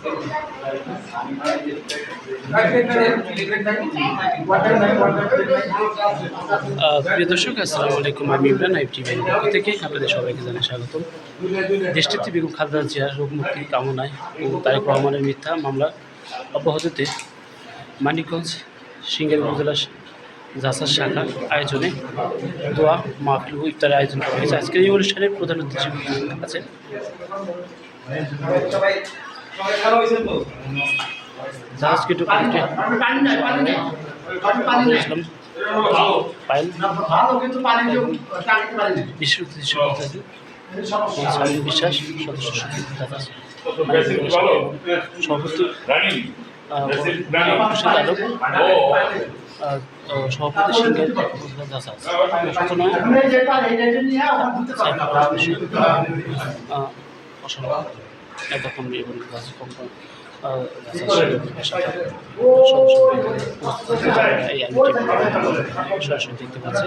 প্রিয় দর্শক, আসসালামু আলাইকুম। আমি ইমরান আইফ টিভির পক্ষ থেকে আপনাদের সবাইকে জানাই স্বাগত দেশটিতে বেগম খালেদা জিয়ার রোগ মুক্তির কামনায় ও তারেক রহমানের মিথ্যা মামলা অব্যাহতিতে মানিকগঞ্জ সিঙ্গার উপজেলা জাসার শাখার আয়োজনে দোয়া মাহফিল ইফতারের আয়োজন করা হয়েছে। আজকের এই অনুষ্ঠানের প্রধান উদ্দেশ্য আছে জাহাজ কেটু কমিটি ইসলাম পায়েল বিশ্ব উদ্দেশ্য স্বামী বিশ্বাস সভাপতি সভাপতি এতক্ষণ এবং গাছের কোম্পানি দেখতে পাচ্ছি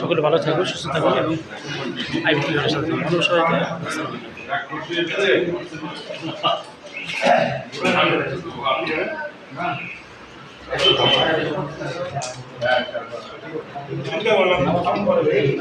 সকলে ভালো থাকবেন, সুস্থ থাকবেন এবং সাথে থাকবেন। ধন্যবাদ 覚えてる?